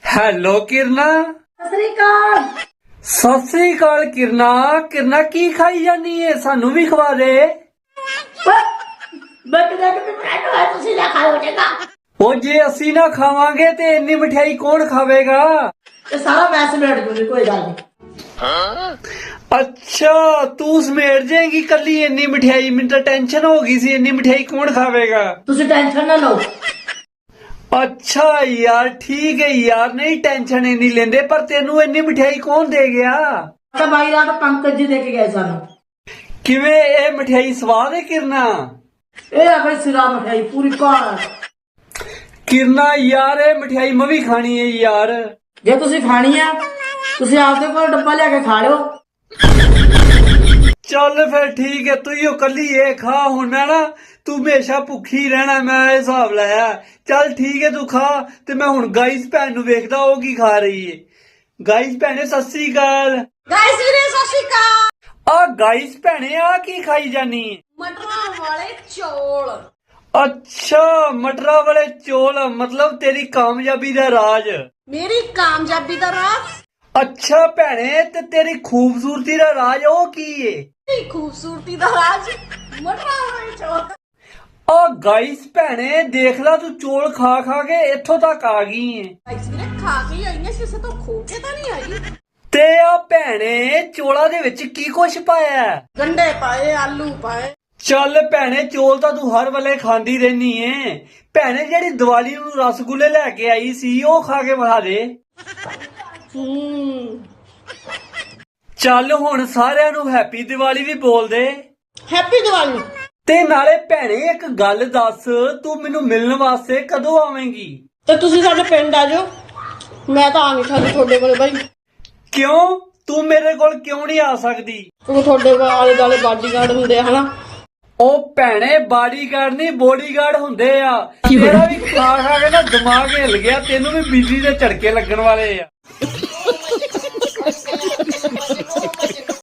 Hello ਕਿਰਨਾ। ਸਤਿ ਸ੍ਰੀ ਅਕਾਲ। ਸਤਿ ਸ੍ਰੀ ਅਕਾਲ ਕਿਰਨਾ। ਕਿਰਨਾ ਕੀ ਖਾਈ ਜਾਨੀ ਏ? ਸਾਨੂੰ ਵੀ ਖਵਾ ਦੇ। ਮੈਂ ਕਿਹਾ ਕਿ ਫਰੈਂਡ ਹੋਇਆ ਤੁਸੀਂ ਨਾ ਖਾਓ ਜੇਗਾ ਉਹ ਜੇ ਅਸੀਂ ਨਾ ਖਾਵਾਂਗੇ ਤੇ ਇੰਨੀ ਮਠਿਆਈ ਕੌਣ ਖਾਵੇਗਾ? ਤੇ ਸਾਰਾ ਮੈਸ ਮੇੜ ਜੂਗੀ ਕੋਈ ਗੱਲ ਨਹੀਂ ਅੱਛਾ ਤੂੰ ਸਮੇਟ ਜਾਏਗੀ ਕੱਲੀ ਇੰਨੀ ਮਠਿਆਈ ਮੈਨੂੰ ਤਾਂ ਟੈਨਸ਼ਨ ਹੋ ਗਈ ਸੀ ਇੰਨੀ ਮਠਿਆਈ ਕੌਣ ਖਾਵੇਗਾ? ਤੁਸੀਂ ਟੈਨਸ਼ਨ ਨਾ ਲਓ। ਅੱਛਾ ਯਾਰ ਠੀਕ ਹੈ ਯਾਰ ਨਹੀਂ ਟੈਨਸ਼ਨ ਇੰਨੀ ਲੈਂਦੇ ਪਰ ਤੈਨੂੰ ਇੰਨੀ ਮਠਿਆਈ ਕੌਣ ਦੇ ਗਿਆ? ਤਾਂ ਬਾਈ ਰਾਤ ਪੰਕਜ ਜੀ ਦੇ ਕੇ ਗਏ ਸਾਨੂੰ। ਕਿਵੇਂ ਇਹ ਮਠਿਆਈ ਸਵਾਦ ਹੈ ਕਿਰਨਾ? ਇਹ ਆ ਬਈ ਸਿਰਾ ਮਠਾਈ ਪੂਰੀ ਕਾਰ ਕਿਰਨਾ ਯਾਰ ਇਹ ਮਠਿਆਈ ਮੈਂ ਵੀ ਖਾਣੀ ਹੈ ਯਾਰ। ਜੇ ਤੁਸੀਂ ਖਾਣੀ ਆ ਤੁਸੀਂ ਆਪਦੇ ਕੋਲ ਡੱਬਾ ਲਿਆ ਕੇ ਖਾ ਲਿਓ। ਚੱਲ ਫਿਰ ਠੀਕ ਹੈ ਤੂੰ ਹੀ ਕੱਲੀ ਇਹ ਖਾ ਹੁਣ ਮੈਂ ਨਾ ਤੂੰ ਹਮੇਸ਼ਾ ਭੁੱਖੀ ਰਹਿਣਾ ਮੈਂ ਇਹ ਹਿਸਾਬ ਲਾਇਆ। ਚੱਲ ਠੀਕ ਹੈ ਤੂੰ ਖਾ ਤੇ ਮੈਂ ਹੁਣ ਗਾਈਸ ਭੈਣ ਨੂੰ ਵੇਖਦਾ ਉਹ ਕੀ ਖਾ ਰਹੀ ਏ। ਗਾਈਸ ਭੈਣੇ ਸਤਿ ਸ੍ਰੀ ਅਕਾਲ। ਗਾਇਸ ਵੀਰੇ ਸਤਿ ਸ਼੍ਰੀ ਅਕਾਲ। ਆ ਗਾਈਸ ਭੈਣੇ ਆ ਕੀ ਖਾਈ ਜਾਨੀ? ਏ? ਮਟਰਾਂ ਵਾਲੇ ਚੌਲ। ਅੱਛਾ ਮਟਰਾਂ ਵਾਲੇ ਚੋਲ ਮਤਲਬ ਤੇਰੀ ਕਾਮਯਾਬੀ ਦਾ ਰਾਜ। ਮੇਰੀ ਕਾਮਯਾਬੀ ਦਾ ਰਾਜ਼? ਅੱਛਾ ਭੈਣੇ ਤੇ ਤੇਰੀ ਖੂਬਸੂਰਤੀ ਦਾ ਰਾਜ ਉਹ ਕੀ ਏ? ਮੇਰੀ ਖੂਬਸੂਰਤੀ ਦਾ ਰਾਜ਼? ਮਟਰਾਂ ਵਾਲੇ ਚੌਲ। ਆ ਗਾਈਸ ਭੈਣੇ ਦੇਖ ਲੈ ਤੂੰ ਚੋਲ ਖਾ ਖਾ ਕੇ ਇੱਥੋਂ ਤੱਕ ਆ ਗਈ ਏ। ਗਾਇਸ ਵੀਰੇ ਖਾ ਕੇ ਹੀ ਆਈ ਨੇ ਸਿਸੇ ਤੋਂ ਖੋ ਕੇ ਤਾਂ ਨਹੀਂ ਆਈ। ਤੇ ਆ ਭੈਣੇ ਚੋਲਾ ਦੇ ਵਿੱਚ ਕੀ ਕੁਛ ਪਾਇਆ ਹੈ? ਗੰਡੇ ਪਾਏ ਆਲੂ ਪਾਏ। ਚੱਲ ਭੈਣੇ ਚੋਲ ਤਾਂ ਤੂੰ ਹਰ ਵੇਲੇ ਖਾਂਦੀ ਰਹਿਨੀ ਏ। ਭੈਣੇ ਜਿਹੜੀ ਦੀਵਾਲੀ ਨੂੰ ਰਸਗੁੱਲੇ ਲੈ ਕੇ ਆਈ ਸੀ ਉਹ ਖਾ ਕੇ ਵਿਖਾ ਦੇ। ਹੂੰ। ਚੱਲ ਹੁਣ ਸਾਰਿਆਂ ਨੂੰ ਹੈਪੀ ਦੀਵਾਲੀ ਵੀ ਬੋਲ ਦੇ। ਹੈਪੀ ਦੀਵਾਲੀ। ਤੇ ਨਾਲੇ ਭੈਣੇ ਇੱਕ ਗੱਲ ਦੱਸ ਤੂੰ ਮੈਨੂੰ ਮਿਲਣ ਵਾਸਤੇ ਕਦੋਂ ਆਵੇਂਗੀ? ਤੇ ਤੁਸੀਂ ਸਾਡੇ ਪਿੰਡ ਆ ਜਾਓ। ਮੈਂ ਤਾਂ ਆ ਨਹੀਂ ਸਕਦੀ ਤੁਹਾਡੇ ਕੋਲੇ ਬਾਈ। ਕਿਉਂ? ਤੂੰ ਮੇਰੇ ਕੋਲ ਕਿਉਂ ਨਹੀਂ ਆ ਸਕਦੀ? ਕਿਉਂਕਿ ਤੁਹਾਡੇ ਕੋਲ ਆਲੇ ਦਾਲੇ ਬਾਡੀਗਾਰਡ ਹੁੰਦੇ ਆ ਹਨਾ? ਉਹ ਭੈਣੇ ਬਾਡੀਗਾਰਡ ਨਹੀਂ ਬੋਡੀਗਾਰਡ ਹੁੰਦੇ ਆ। ਤੇਰਾ ਵੀ ਖਾ ਖਾ ਕੇ ਨਾ ਦਿਮਾਗ ਹਿੱਲ ਗਿਆ ਤੈਨੂੰ ਵੀ ਬਿਜਲੀ ਦੇ ਝੜਕੇ ਲੱਗਣ ਵਾਲੇ ਆ। ちょっと行きましょう。